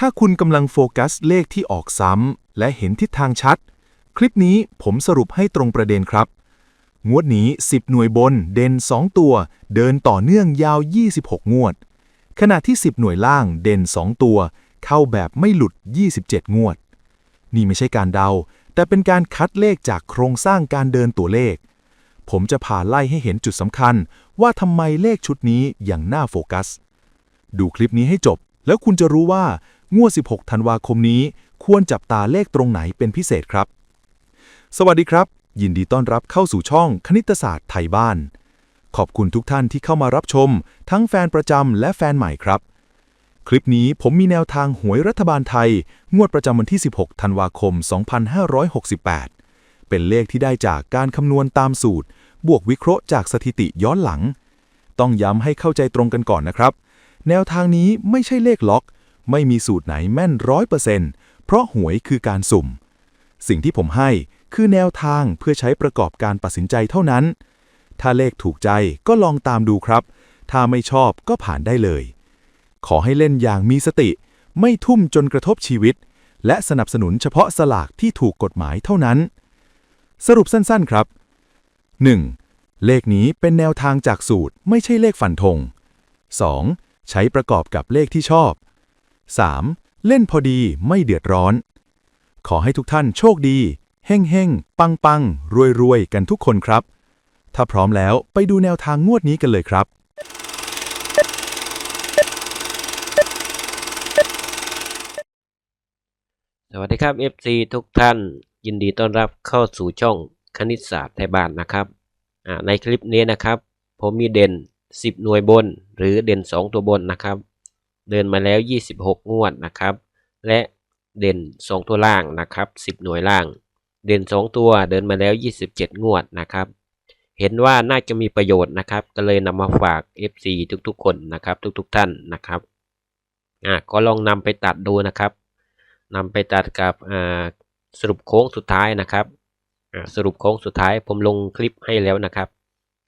ถ้าคุณกำลังโฟกัสเลขที่ออกซ้ำและเห็นทิศทางชัด คลิปนี้ผมสรุปให้ตรงประเด็นครับ งวดนี้ 10 หน่วยบนเด่น 2 ตัว เดินต่อเนื่องยาว 26 งวด ขณะที่ 10 หน่วยล่างเด่น 2 ตัว เข้าแบบไม่หลุด 27 งวด นี่ไม่ใช่การเดา แต่เป็นการคัดเลขจากโครงสร้างการเดินตัวเลข ผมจะพาไล่ให้เห็นจุดสำคัญ ว่าทำไมเลขชุดนี้อย่างน่าโฟกัส ดูคลิปนี้ให้จบ แล้วคุณจะรู้ว่า งวด 16 ธันวาคมนี้ ควรจับตาเลขตรงไหนเป็นพิเศษครับ สวัสดีครับ ยินดีต้อนรับเข้าสู่ช่องคณิตศาสตร์ไทยบ้าน ขอบคุณทุกท่านที่เข้ามารับชม ทั้งแฟนประจำและแฟนใหม่ครับ คลิปนี้ผมมีแนวทางหวยรัฐบาลไทย งวดประจำวันที่ 16 ธันวาคม 2568 เป็นเลขที่ได้จากการคำนวณตามสูตร บวกวิเคราะห์จากสถิติย้อนหลัง ต้องย้ำให้เข้าใจตรงกันก่อนนะครับ แนวทางนี้ไม่ใช่เลขล็อก ไม่มีสูตรไหนแม่นร้อยเปอร์เซ็นต์เพราะหวยคือการสุ่ม สิ่งที่ผมให้คือแนวทางเพื่อใช้ประกอบการตัดสินใจเท่านั้น ถ้าเลขถูกใจก็ลองตามดูครับ ถ้าไม่ชอบก็ผ่านได้เลย ขอให้เล่นอย่างมีสติ ไม่ทุ่มจนกระทบชีวิต และสนับสนุนเฉพาะสลากที่ถูกกฎหมายเท่านั้น สรุปสั้นๆครับ 1. เลขนี้เป็นแนวทางจากสูตรไม่ใช่เลขฟันธง 2. ใช้ประกอบกับเลขที่ชอบ 3. เล่นพอดีไม่เดือดร้อน ขอให้ทุกท่านโชคดีเฮ่งเฮ่งปังปังรวยรวยกันทุกคนครับ ถ้าพร้อมแล้วไปดูแนวทางงวดนี้กันเลยครับ สวัสดีครับ FC ทุกท่าน ยินดีต้อนรับเข้าสู่ช่องคณิตศาสตร์ไทยบ้านนะครับในคลิปนี้นะครับ ผมมีเด่น 10 หน่วยบน หรือเด่น 2 ตัวบนนะครับ เดินมาแล้ว 26 งวดนะครับ และเด่น 2 ตัวล่างนะครับ 10 หน่วยล่าง เด่น 2 ตัวเดินมาแล้ว 27 งวดนะครับ เห็นว่าน่าจะมีประโยชน์นะครับ ก็เลยนำมาฝาก FC ทุกๆ คนนะครับ ทุกๆ ท่านนะครับอ่าก็ลองนำไปตัดดูนะครับนำไปตัดกับอ่าสรุปโค้งสุดท้ายนะครับสรุปโค้งสุดท้ายผมลงคลิปให้แล้วนะครับ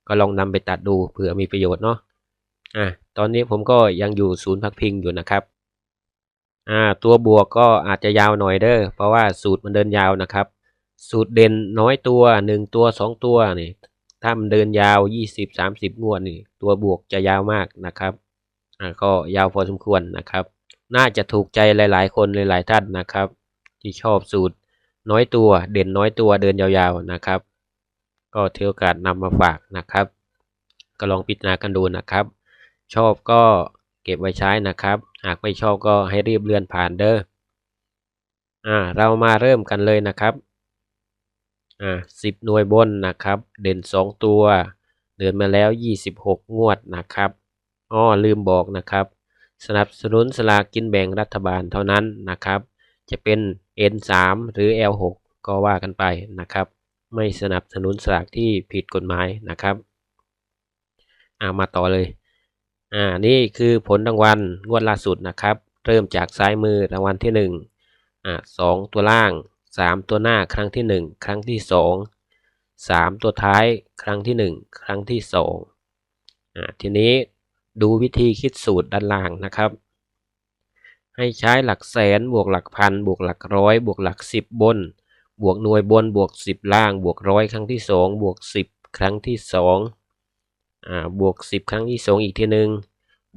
ก็ลองนำไปตัดดูเผื่อมีประโยชน์เนาะ อ่าตอนนี้ผมก็ยังอยู่ศูนย์พักพิงอยู่นะครับอ่าตัวบวกก็อาจจะยาวหน่อยเด้อเพราะว่าสูตรมันเดินยาวนะครับ สูตรเด่นน้อยตัวหนึ่งตัวสองตัวนี่ถ้ามันเดินยาวยี่สิบสามสิบงวดนี่ตัวบวกจะยาวมากนะครับอ่าก็ยาวพอสมควรนะครับ น่าจะถูกใจหลาย ๆ คนหลายๆท่านนะครับ ที่ชอบสูตรน้อยตัวเด่นน้อยตัวเดินยาวๆนะครับ ก็ถือโอกาสนำมาฝากนะครับ ก็ลองพิจารณากันดูนะครับ ชอบก็เก็บไว้ใช้นะครับ หากไม่ชอบก็ให้รีบเลื่อนผ่านเด้ออ่าเรามาเริ่มกันเลยนะครับอ่าสิบหน่วยบนนะครับ เด่นสองตัว เดินมาแล้ว 26 งวดนะครับอ้อลืมบอกนะครับ สนับสนุนสลากกินแบ่งรัฐบาลเท่านั้นนะครับ จะเป็น N3 หรือ L6 ก็ว่ากันไปนะครับ ไม่สนับสนุนสลากที่ผิดกฎหมายนะครับอ่ามาต่อเลย อ่านี่คือผลรางวัลงวดล่าสุดนะครับ เริ่มจากซ้ายมือรางวัลที่ 1อ่าสองตัวล่าง 3 ตัวหน้าครั้งที่ 1 ครั้งที่ 2 3 ตัวท้ายครั้งที่ 1 ครั้งที่2อ่าทีนี้ดูวิธีคิดสูตรด้านล่างนะครับ ให้ใช้หลักแสนบวกหลักพันบวกหลักร้อย บวกหลักสิบบน บวกหน่วยบนบวกสิบล่าง บวกร้อยครั้งที่สองบวกสิบครั้งที่สอง บวกสิบครั้งที่สองอีกทีหนึ่ง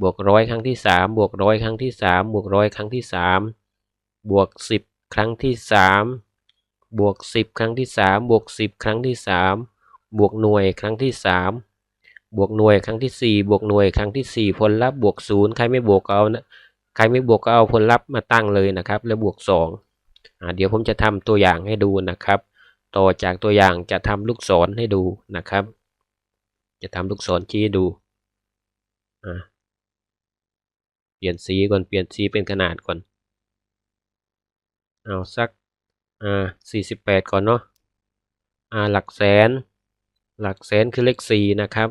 บวกร้อยครั้งที่สามบวกร้อยครั้งที่สามบวกร้อยครั้งที่สามบวกสิบครั้งที่สามบวกสิบครั้งที่สามบวกสิบครั้งที่สามบวกหน่วยครั้งที่สามบวกหน่วยครั้งที่สี่บวกหน่วยครั้งที่สี่ผลลัพธ์บวกศูนย์ใครไม่บวกก็เอานะใครไม่บวกก็เอาผลลัพธ์มาตั้งเลยนะครับ แล้วบวกสองอ่าเดี๋ยวผมจะทำตัวอย่างให้ดูนะครับ ต่อจากตัวอย่างจะทำลูกศรให้ดูนะครับ จะทำลูกศรชี้ดูอ่าเปลี่ยนสีก่อนเปลี่ยนสีเป็นขนาดก่อน เอาสักอ่าสี่สิบแปดก่อนเนาะอ่าหลักแสน หลักแสนคือเลขสี่นะครับ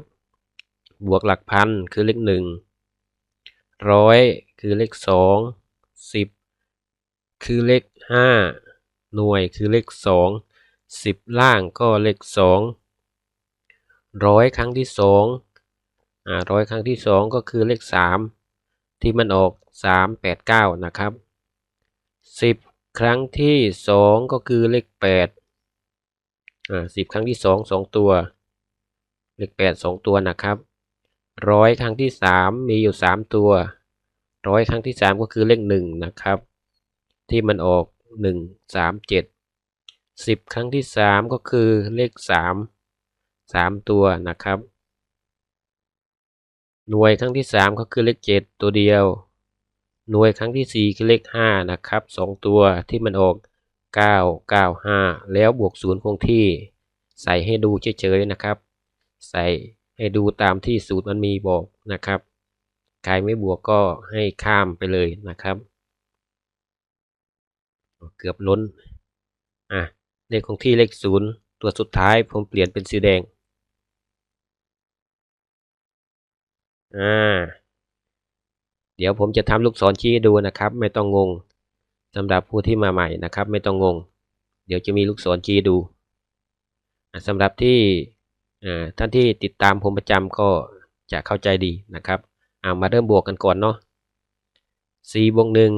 บวกหลักพันคือเลขหนึ่งร้อยคือเลขสองสิบคือเลขห้าหน่วยคือเลขสองสิบล่างก็เลขสอง ร้อยครั้งที่สองอ่าร้อยครั้งที่สองก็คือเลขสามที่มันออกสามแปดเก้านะครับสิบครั้งที่สองก็คือเลขแปดอ่าสิบครั้งที่สองสองตัว เลขแปดสองตัวนะครับร้อยครั้งที่สามมีอยู่สามตัวร้อยครั้งที่สามก็คือเลขหนึ่งนะครับ ที่มันออกหนึ่งสามเจ็ดสิบครั้งที่สามก็คือเลขสาม สามตัวนะครับ หน่วยครั้งที่สามก็คือเลขเจ็ดตัวเดียว หน่วยครั้งที่สี่คือเลขห้านะครับสองตัวที่มันออกเก้าเก้าห้าแล้วบวกศูนย์คงที่ ใส่ให้ดูเฉยๆนะครับ ใส่ให้ดูตามที่สูตรมันมีบอกนะครับใครไม่บวกก็ให้ข้ามไปเลยนะครับ เกือบล้นอะเลขของที่เลขศูนย์ตัวสุดท้ายผมเปลี่ยนเป็นสีแดง อ่า เดี๋ยวผมจะทำลูกศรชี้ดูนะครับ ไม่ต้องงงสำหรับผู้ที่มาใหม่นะครับ ไม่ต้องงง เดี๋ยวจะมีลูกศรชี้ดูสำหรับที่ท่านที่ติดตามผมประจำก็จะเข้าใจดีนะครับเอามาเริ่มบวกกันก่อนเนาะสี่บวกหนึ่ง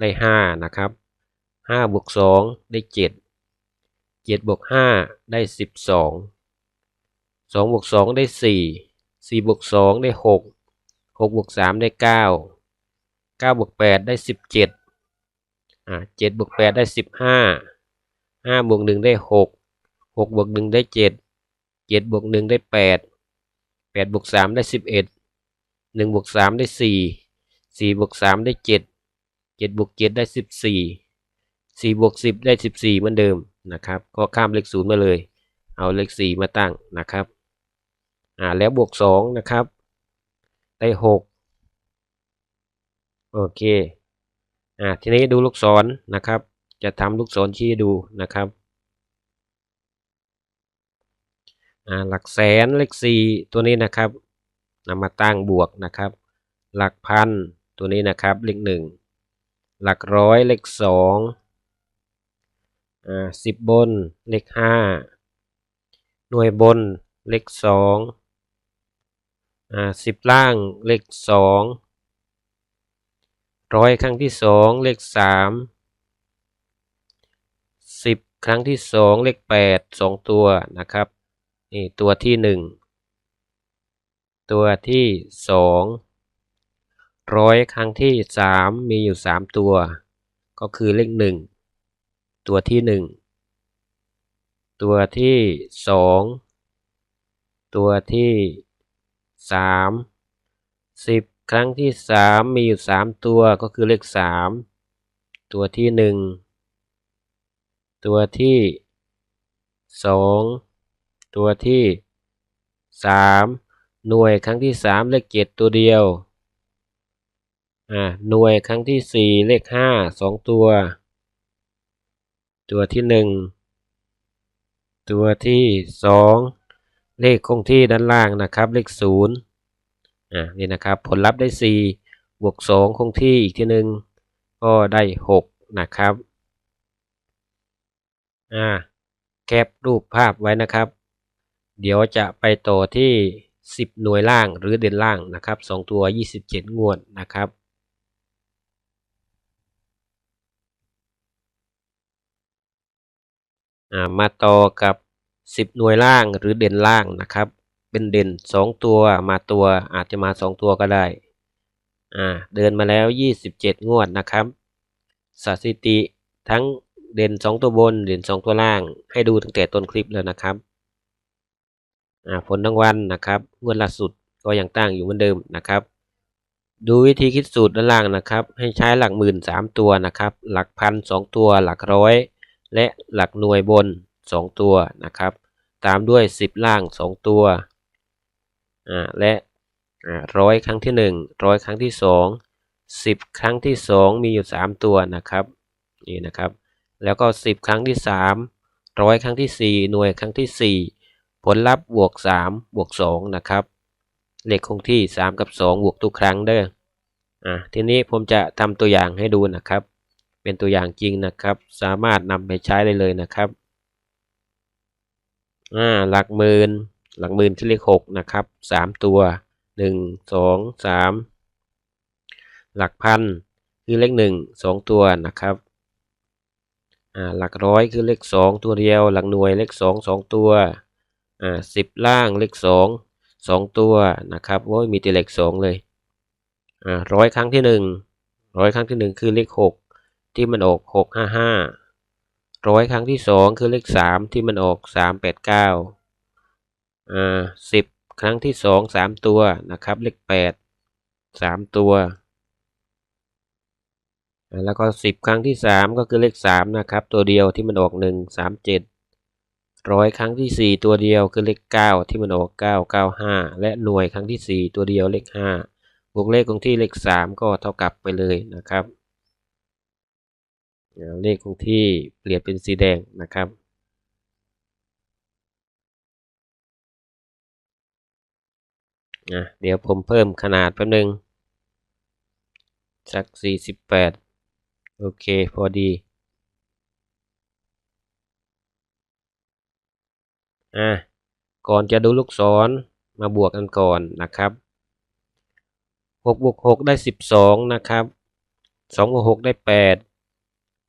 ได้ห้านะครับห้าบวกสองได้เจ็ดเจ็ดบวกห้าได้สิบสองสองบวกสองได้สี่ สี่บวกสองได้หกหกบวกสามได้เก้าเก้าบวกแปดได้สิบเจ็ดอ่าเจ็ดบวกแปดได้สิบห้าห้าบวกหนึ่งได้หกหกบวกหนึ่งได้เจ็ดเจ็ดบวกหนึ่งได้แปดแปดบวกสามได้สิบเอ็ดหนึ่งบวกสามได้สี่สี่บวกสามได้เจ็ดเจ็ดบวกเจ็ดได้สิบสี่สี่บวกสิบได้สิบสี่เหมือนเดิมนะครับ ก็ข้ามเลขศูนย์มาเลย เอาเลขสี่มาตั้งนะครับ อ่าแล้วบวกสองนะครับ ได้หกโอเคอ่าทีนี้ดูลูกศรนะครับ จะทำลูกศรชี้ดูนะครับอ่าหลักแสนเลขสี่ตัวนี้นะครับนำมาตั้งบวกนะครับ หลักพันตัวนี้นะครับเลขหนึ่งหลักร้อยเลขสองอ่าสิบบนเลขห้าหน่วยบนเลขสอง อ่าสิบล่างเลขสองร้อยครั้งที่สองเลขสามสิบครั้งที่สองเลขแปดสองตัวนะครับนี่ตัวที่หนึ่งตัวที่สองร้อยครั้งที่สามมีอยู่สามตัว ก็คือเลขหนึ่งตัวที่หนึ่งตัวที่สองตัวที่ สามสิบครั้งที่สามมีอยู่สามตัวก็คือเลขสามตัวที่หนึ่งตัวที่สองตัวที่สามหน่วยครั้งที่สามเลขเจ็ดตัวเดียวอ่าหน่วยครั้งที่สี่เลขห้าสองตัว ตัวที่หนึ่งตัวที่สอง เลขคงที่ด้านล่างนะครับ เลขศูนย์อ่านี่นะครับ ผลลัพธ์ได้สี่บวกสองคงที่อีกทีหนึ่งก็ได้หกนะครับอ่าแคปรูปภาพไว้นะครับ เดี๋ยวจะไปต่อที่ 10 หน่วยล่างหรือเด่นล่างนะครับ 2 ตัว 27 งวดนะครับมาต่อกับ 10 หน่วยล่างหรือเด่นล่างนะครับ เป็นเด่น 2 ตัวมาตัวอาจจะมา 2 ตัวก็ได้ อ่า เดินมาแล้ว 27 งวดนะครับ สถิติทั้งเด่น 2 ตัวบน เด่น 2 ตัวล่าง ให้ดูตั้งแต่ต้นคลิปแล้วนะครับ อ่า ผลรางวัลนะครับ งวดล่าสุดก็ยังตั้งอยู่เหมือนเดิมนะครับ ดูวิธีคิดสูตรด้านล่างนะครับ ให้ใช้หลักหมื่นสามตัวนะครับ หลักพันสองตัว หลักร้อย และหลักหน่วยบน สองตัวนะครับ ตามด้วยสิบล่างสองตัวและร้อยครั้งที่หนึ่งร้อยครั้งที่สองสิบครั้งที่สองมีอยู่สามตัวนะครับนี่นะครับ แล้วก็สิบครั้งที่สามร้อยครั้งที่สี่หน่วยครั้งที่สี่ผลลัพธ์บวกสามบวกสองนะครับเลขคงที่สามกับสองบวกทุกครั้งเด้ออะทีนี้ผมจะทำตัวอย่างให้ดูนะครับ เป็นตัวอย่างจริงนะครับ สามารถนำไปใช้ได้เลยนะครับ อ่าหลักหมื่นหลักหมื่นที่เลขหกนะครับสามตัวหนึ่งสองสามหลักพันคือเลขหนึ่งสองตัวนะครับอ่าหลักร้อยคือเลขสองตัวเดียว หลักหน่วยเลขสองสองตัวอ่าสิบล่างเลขสองสองตัวนะครับโอ้ยมีแต่เลขสองเลยอ่าร้อยครั้งที่หนึ่งร้อยครั้งที่หนึ่งคือเลขหกที่มันออกหกห้าห้า ร้อยครั้งที่สองคือเลขสามที่มันออกสามแปดเก้าอ่าสิบครั้งที่สองสามตัวนะครับ เลขแปดสามตัวอ่าแล้วก็สิบครั้งที่สามก็คือเลขสามนะครับ ตัวเดียวที่มันออกหนึ่งสามเจ็ดร้อยครั้งที่สี่ตัวเดียวคือเลขเก้าที่มันออกเก้าเก้าห้าและหน่วยครั้งที่สี่ตัวเดียวเลขห้าบวกเลขคงที่เลขสามก็เท่ากับไปเลยนะครับ เลขคงที่เปลี่ยนเป็นสีแดงนะครับอะเดี๋ยวผมเพิ่มขนาดแป๊บนึงสักสี่สิบแปดโอเค พอดี อะ ก่อนจะดูลูกศรมาบวกกันก่อนนะครับหกบวกหกได้สิบสองนะครับสองบวกหกได้แ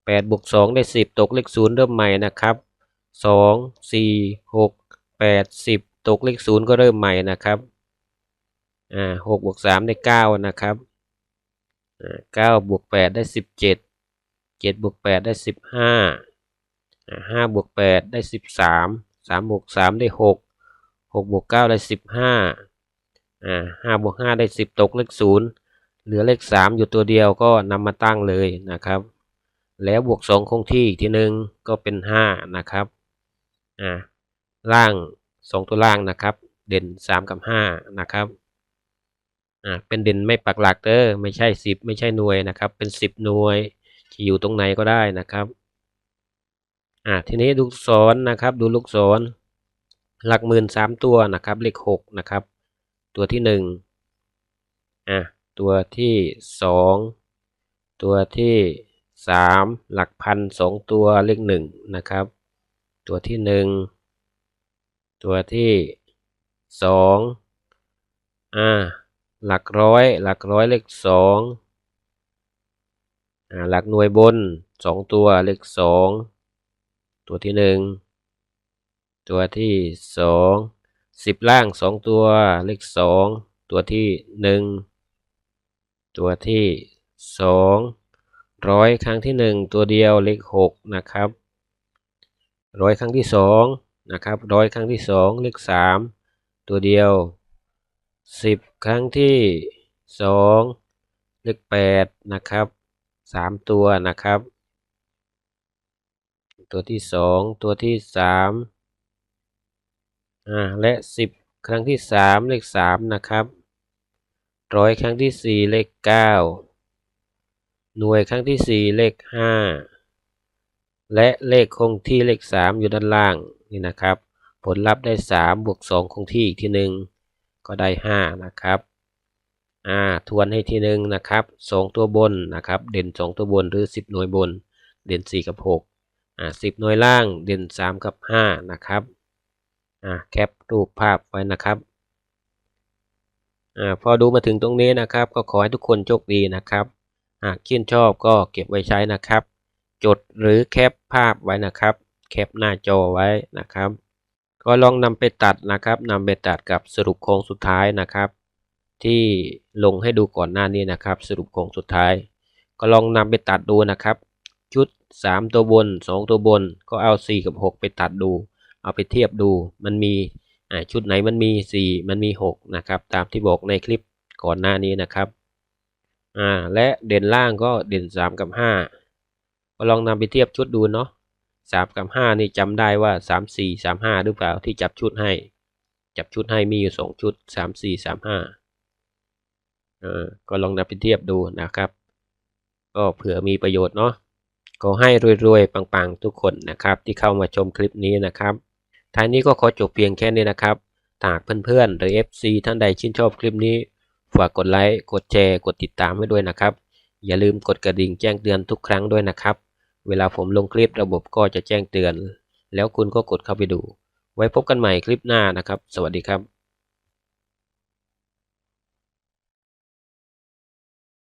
ปดแปดบวกสองได้สิบตกเลขศูนย์เริ่มใหม่นะครับสองสี่หกแปดสิบตกเลขศูนย์ก็เริ่มใหม่นะครับอ่าหกบวกสามได้เก้านะครับอ่าเก้าบวกแปดได้สิบเจ็ดเจ็ดบวกแปดได้สิบห้าห้าบวกแปดได้สิบสามสามบวกสามได้หกหกบวกเก้าได้สิบห้าอ่าห้าบวกห้าได้สิบตกเลขศูนย์เหลือเลขสามอยู่ตัวเดียวก็นำมาตั้งเลยนะครับ แล้วบวกสองคงที่อีกทีหนึ่งก็เป็นห้านะครับ อ่า ล่างสองตัวล่างนะครับ เด่นสามกับห้านะครับ อ่า เป็นเด่นไม่ปักหลักเด้อไม่ใช่สิบไม่ใช่หน่วยนะครับ เป็นสิบหน่วยจะอยู่ตรงไหนก็ได้นะครับ อ่า ทีนี้ลูกศรนะครับ ดูลูกศร หลักหมื่นสามตัวนะครับ เลขหกนะครับ ตัวที่หนึ่งอะตัวที่สอง ตัวที่ สามหลักพันสองตัวเลขหนึ่งนะครับ ตัวที่หนึ่งตัวที่สองอ่าหลักร้อย หลักร้อยเลขสองอ่าหลักหน่วยบนสองตัวเลขสองตัวที่หนึ่งตัวที่สองสิบล่างสองตัวเลขสองตัวที่หนึ่งตัวที่สอง ร้อยครั้งที่หนึ่งตัวเดียวเลขหกนะครับร้อยครั้งที่สองนะครับร้อยครั้งที่สองเลขสามตัวเดียวสิบครั้งที่สองเลขแปดนะครับสามตัวนะครับ ตัวที่สองตัวที่สามอ่าและสิบครั้งที่สามเลขสามนะครับร้อยครั้งที่สี่เลขเก้า หน่วยครั้งที่สี่เลขห้าและเลขคงที่เลขสามอยู่ด้านล่างนี่นะครับ ผลลัพธ์ได้สามบวกสองคงที่อีกทีหนึ่งก็ได้ห้านะครับอ่าทวนให้ทีหนึ่งนะครับสองตัวบนนะครับ เด่นสองตัวบนหรือสิบหน่วยบน เด่นสี่กับหกอ่าสิบหน่วยล่างเด่นสามกับห้านะครับอ่าแคปรูปภาพไว้นะครับอ่าพอดูมาถึงตรงนี้นะครับ ก็ขอให้ทุกคนโชคดีนะครับ หากชื่นชอบก็เก็บไว้ใช้นะครับ จดหรือแคปภาพไว้นะครับ แคปหน้าจอไว้นะครับ ก็ลองนำไปตัดนะครับนำไปตัดกับสรุปโค้งสุดท้ายนะครับ ที่ลงให้ดูก่อนหน้านี้นะครับ สรุปโค้งสุดท้าย ก็ลองนำไปตัดดูนะครับ ชุด 3 ตัวบน 2 ตัวบนก็เอา 4 กับ 6 ไปตัดดู เอาไปเทียบดูมันมีชุดไหนมันมี 4 มันมี 6 นะครับ ตามที่บอกในคลิปก่อนหน้านี้นะครับ อ่าและเด่นล่างก็เด่น 3 กับ 5 ก็ลองนำไปเทียบชุดดูเนาะสามกับห้านี่จำได้ว่าสามสี่สามห้าหรือเปล่าที่จับชุดให้ จับชุดให้มีอยู่สองชุดสามสี่สามห้าก็ลองนำไปเทียบดูนะครับ ก็เผื่อมีประโยชน์เนาะก็ให้รวยๆ ปังๆ ทุกคนนะครับ ที่เข้ามาชมคลิปนี้นะครับท้ายนี้ก็ขอจบเพียงแค่นี้นะครับถ้าหากเพื่อนๆ หรือ FC ท่านใดชื่นชอบคลิปนี้ ฝากกดไลค์ กดแชร์ กดติดตามให้ด้วยนะครับ อย่าลืมกดกระดิ่งแจ้งเตือนทุกครั้งด้วยนะครับ เวลาผมลงคลิประบบก็จะแจ้งเตือน แล้วคุณก็กดเข้าไปดู ไว้พบกันใหม่คลิปหน้านะครับ สวัสดีครับ